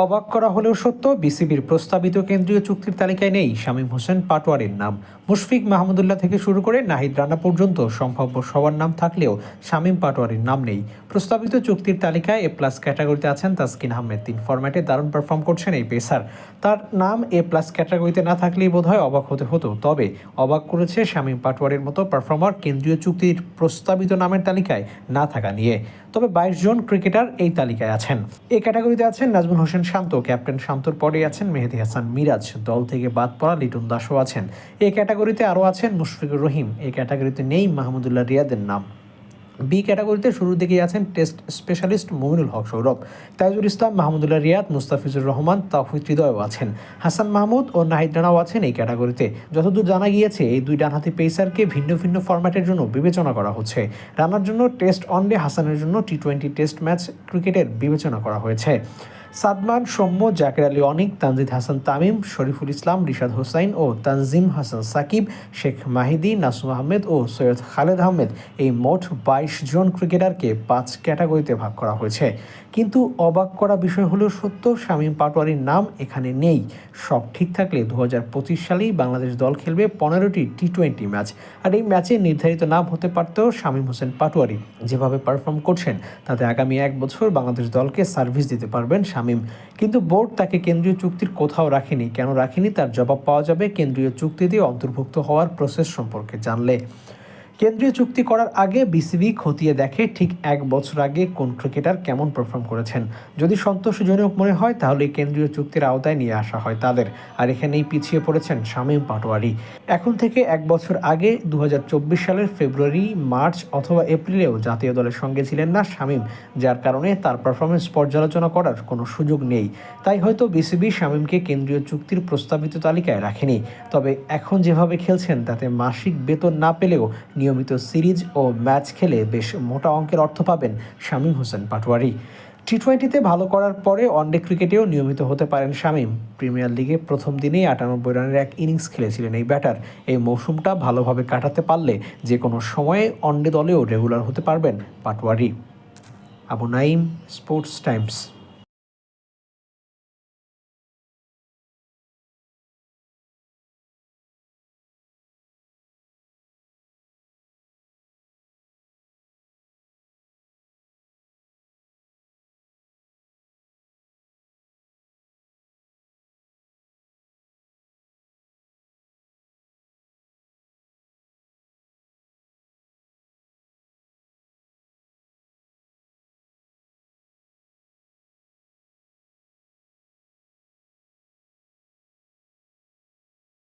অবাক করা হলেও সত্য, বিসিবির প্রস্তাবিত কেন্দ্রীয় চুক্তির তালিকায় নেই শামীম হোসেন পাটোয়ারির নাম। মুশফিক মাহমুদুল্লাহ থেকে শুরু করে নাহিদ রানা পর্যন্ত সম্ভাব্য সবার নাম থাকলেও শামীম পাটোয়ারির নাম নেই। প্রস্তাবিত চুক্তির তালিকায় এ প্লাস ক্যাটাগরিতে আছেন তাসকিন আহমেদ। তিন ফরম্যাটে দারুণ পারফর্ম করছেন এই পেসার। তার নাম এ প্লাস ক্যাটাগরিতে না থাকলেই বোধহয় অবাক হতে হতো। তবে অবাক করেছে শামীম পাটোয়ারির মতো পারফর্মার কেন্দ্রীয় চুক্তির প্রস্তাবিত নামের তালিকায় না থাকা নিয়ে। তবে বাইশ জন ক্রিকেটার এই তালিকায় আছেন। এই ক্যাটাগরিতে আছেন নাজমুল হোসেন শান্ত, ক্যাপ্টেন শান্তর পরে আছেন মেহেদি হাসান মিরাজ। দল থেকে বাদ পড়া লিটন দাসও আছেন। এই ক্যাটাগরিতে আরও আছেন মুশফিকুর রহিম। এই ক্যাটাগরিতে নেই মাহমুদুল্লাহ রিয়াদের নাম। বি ক্যাটাগরিতে শুরুর দিকেই আছেন টেস্ট স্পেশালিস্ট মুমিনুল হক সৌরভ। তাইজুল ইসলাম, মাহমুদুল্লাহ রিয়াদ, মুস্তাফিজুর রহমান তাফিজ হৃদয়ও আছেন। হাসান মাহমুদ ও নাহিদ রানাও আছেন এই ক্যাটাগরিতে যতদূর জানা গিয়েছে, এই দুই ডানহাতি পেসারকে ভিন্ন ভিন্ন ফরম্যাটের জন্য বিবেচনা করা হচ্ছে। রানার জন্য টেস্ট ওয়ানডে হাসানের জন্য টি টোয়েন্টি টেস্ট ম্যাচ ক্রিকেটের বিবেচনা করা হয়েছে। সাদমান, সৌম্য, জাকের আলী, অনিক, তানজিদ হাসান, তামিম, শরীফুল ইসলাম, রিশাদ হোসাইন ও তানজিম হাসান সাকিব, শেখ মাহিদি, নাসুম আহমেদ ও সৈয়দ খালেদ আহমেদ এই মোট বাইশ জন ক্রিকেটারকে পাঁচ ক্যাটাগরিতে ভাগ করা হয়েছে। কিন্তু অবাক করা বিষয় হলো, সত্য, শামীম পাটোয়ারির নাম এখানে নেই। সব ঠিক থাকলে দু হাজার পঁচিশ সালেই বাংলাদেশ দল খেলবে পনেরোটি টি টোয়েন্টি ম্যাচ। আর এই ম্যাচে নির্ধারিত নাম হতে পারতেও শামীম হোসেন পাটোয়ারি যেভাবে পারফর্ম করছেন, তাতে আগামী এক বছর বাংলাদেশ দলকে সার্ভিস দিতে পারবেন শামীম। কিন্তু বোর্ড তাকে কেন্দ্রীয় চুক্তির কোথাও রাখেনি। কেন রাখেনি? তার জবাব পাওয়া যাবে কেন্দ্রীয় চুক্তি দিয়ে অন্তর্ভুক্ত হওয়ার প্রসেস সম্পর্কে জানলে। কেন্দ্রীয় চুক্তি করার আগে বিসিবি খতিয়ে দেখে ঠিক এক বছর আগে কোন ক্রিকেটার কেমন পারফর্ম করেছেন। যদি সন্তোষজনক মনে হয়, তাহলে কেন্দ্রীয় চুক্তির আওতায় নিয়ে আসা হয় তাদের। আর এখানেই পিছিয়ে পড়েছেন শামীম পাটোয়ারি। এখন থেকে এক বছর আগে দু হাজার চব্বিশ সালের ফেব্রুয়ারি, মার্চ অথবা এপ্রিলেও জাতীয় দলের সঙ্গে ছিলেন না শামীম, যার কারণে তার পারফরমেন্স পর্যালোচনা করার কোনো সুযোগ নেই। তাই হয়তো বিসিবি শামীমকে কেন্দ্রীয় চুক্তির প্রস্তাবিত তালিকায় রাখেনি। তবে এখন যেভাবে খেলছেন, তাতে মাসিক বেতন না পেলেও নিয়মিত সিরিজ ও ম্যাচ খেলে বেশ মোটা অঙ্কের অর্থ পাবেন শামীম হোসেন পাটোয়ারি। টি টোয়েন্টিতে ভালো করার পরে ওয়ানডে ক্রিকেটেও নিয়মিত হতে পারেন শামীম। প্রিমিয়ার লিগে প্রথম দিনেই আটানব্বই রানের এক ইনিংস খেলেছিলেন এই ব্যাটার এই মৌসুমটা ভালোভাবে কাটাতে পারলে যে কোনো সময়ে ওয়ানডে দলেও রেগুলার হতে পারবেন Patwari. Abu Naim sports times